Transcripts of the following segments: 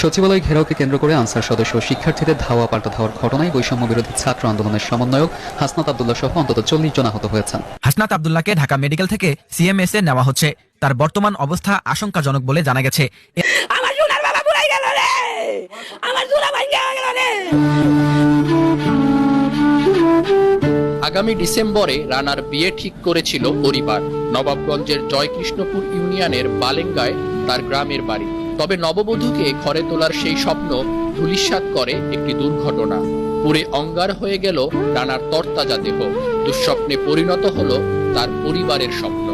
সচিবালয় ঘেরাওকে কেন্দ্র করে আনসার সদস্য ও শিক্ষার্থীদের ধাওয়া পাল্টা ধাওয়ার ঘটনায় বৈষম্য বিরোধী ছাত্র আন্দোলনের সমন্বয়ক হাসনাত আবদুল্লাহ সহ অন্তত চল্লিশ জন আহত হয়েছেন। হাসনাত আবদুল্লাহকে ঢাকা মেডিকেল থেকে সিএমএস এ নেওয়া হচ্ছে। তার বর্তমান অবস্থা আশঙ্কাজনক বলে জানা গেছে। আমার সোনার বাবা পুরাই গেল রে! আমার সোনা ভাঙ্গে গেল রে! আগামী ডিসেম্বরে রানার বিয়ে ঠিক করেছিল পরিবার। নবাবগঞ্জের জয়কৃষ্ণপুর ইউনিয়নের বালেঙ্গায় তার গ্রামের বাড়ি। তবে নববধূকে ঘরে তোলার সেই স্বপ্ন ধূলিসাৎ করে একটি দুর্ঘটনা। পুরে অঙ্গার হয়ে গেল রানার তরতাজা দেহ। দুঃস্বপ্নে পরিণত হল তার পরিবারের স্বপ্ন।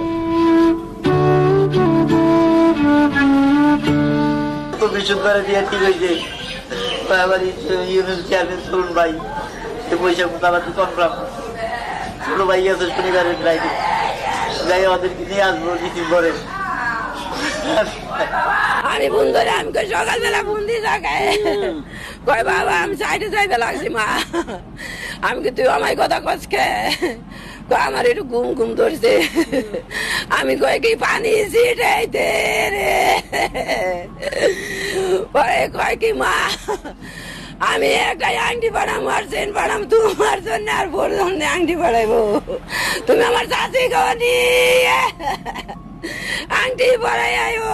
ভাই পয়সা ফ্লাইটে যাই আসব ডিসেম্বরে আমি ফোন ধরে আমি কই সকালবেলা ফোন দিয়ে থাকায় কয় বাবা আমি সাইডে যাইতে লাগছি মা। আমি কি তুই আমার কথা কসকে কয় আমার একটু ঘুম ঘুম ধরছে। আমি কয় কি পানি ছিটাইতে রে? পরে কয় কি মা? আমি একাই আংটি পাড়াম আর চেন পাড়াম তোমার জন্য আর বোর জন্য আংটি পাড়াইবো তুমি আমার চাষি খাওয়ানি আংটি পরাই আয়ো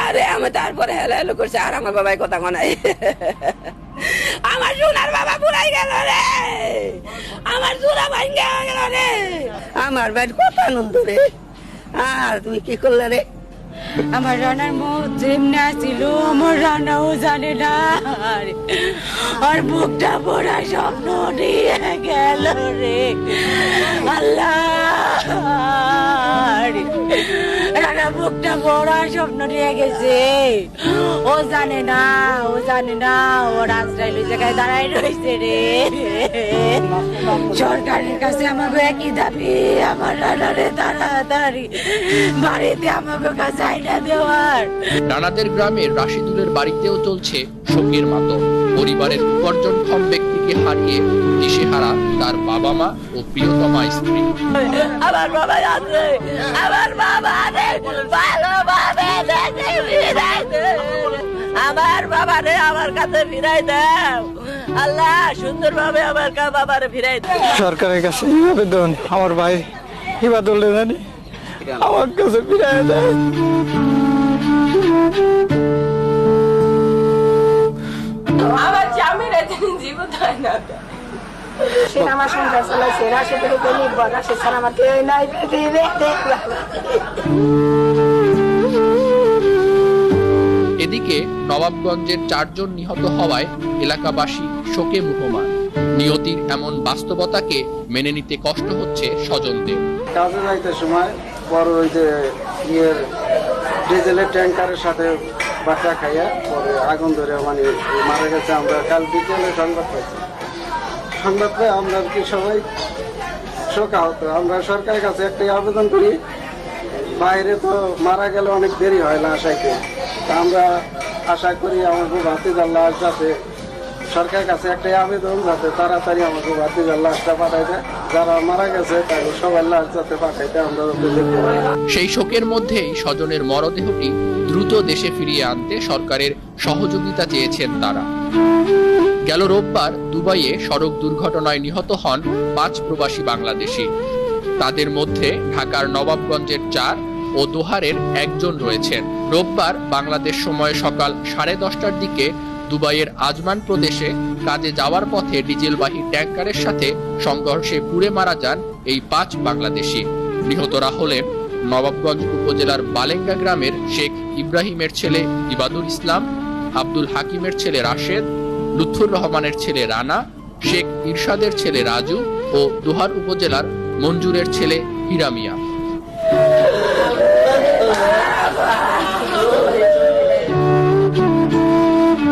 আরে, আমি তারপরে হেলো হেলো করছে, আর আমার বাবাই কথা কনাই আমার সোনার বাবা পুরাই গেল রে। আমার সোনা ভাঙ্গে গেল রে। আমার বাড়ি কত আনন্দ রে। আর তুই কি করলে রে? আমার রানার মুখ যেমনি ছিল আমার রানাও জানে না আর বুকটা পড়া স্বপ্ন নিয়ে গেল রে। আল্লাহ। বুকটা স্বপ্ন নিয়ে গেছে ও জানে না ও জানে না ও ওই জায়গায় রয়েছে রে সরকারের কাছে আমাকে একই দাবি আমার রানারে তাড়াতাড়ি বাড়িতে আমাকে কাছে দেওয়ার রানাদের গ্রামের রাশিদুলের বাড়িতেও চলছে শোকের মাতম পরিবারের উপার্জনক্ষম ব্যক্তিকে হারিয়ে দিশেহারা তার বাবা মা ও প্রিয়তমা স্ত্রী। আমার বাবা আছে আমার বাবা রে ভালোভাবে দেখে ফিরাই দে। আমার বাবা রে আমার কাছে ফিরাই দাও। আল্লাহ সুন্দরভাবে আমার কা বাবারে ফিরাই দাও সরকারের কাছে এইভাবে আবেদন আমার ভাই ইবাদুল জানি আমার কাছে ফিরাই দেয় আমার এদিকে নবাবগঞ্জের চারজন নিহত হওয়ায় এলাকাবাসী শোকে মুহমান। নিয়তির এমন বাস্তবতাকে মেনে নিতে কষ্ট হচ্ছে স্বজনদের। কাজে যাইতে সময় বড় ওই যে ডিজেলের ট্যাঙ্কারের সাথে বাচ্চা খাইয়া পরে আগুন ধরে মানে মারা গেছে। আমরা কাল বিকেলে সংবাদ পাইছি। সংবাদ পেয়ে আমরা কি সবাই শোকাহত আমরা সরকারের কাছে একটাই আবেদন করি, বাইরে তো মারা গেলে অনেক দেরি হয় না তা আমরা আশা করি আমাকে ভাতিজার লাশ যাতে সরকারের কাছে একটাই আবেদন যাতে তাড়াতাড়ি আমাকে ভাতিজার লাশটা পাঠাই দেয় যারা মারা গেছে তাদের সবার লাশ যাতে পাঠাইতে আমরা সেই শোকের মধ্যেই স্বজনের মরদেহটি দ্রুত দেশে ফিরিয়ে আনতে সরকারের সহযোগিতা চেয়েছেন তারা। গেল রোববার দুবাইয়ে সড়ক দুর্ঘটনায় নিহত হন পাঁচ প্রবাসী বাংলাদেশি। তাদের মধ্যে ঢাকার নবাবগঞ্জের চার ও দোহারের একজন রয়েছেন। রোববার বাংলাদেশ সময় সকাল সাড়ে দশটার দিকে দুবাইয়ের আজমান প্রদেশে কাজে যাওয়ার পথে ডিজেলবাহী ট্যাঙ্কারের সাথে সংঘর্ষে পুড়ে মারা যান এই পাঁচ বাংলাদেশি। নিহতরা হলেন নবাবগঞ্জ উপজেলার বালেঙ্গা গ্রামের শেখ ইব্রাহিমের ছেলে ইবাদুল ইসলাম, আব্দুল হাকিমের ছেলে রাশেদ, লুৎফুর রহমানের ছেলে রানা, শেখ ইরশাদের ছেলে রাজু ও দোহার উপজেলার মঞ্জুরের ছেলে হিরামিয়া।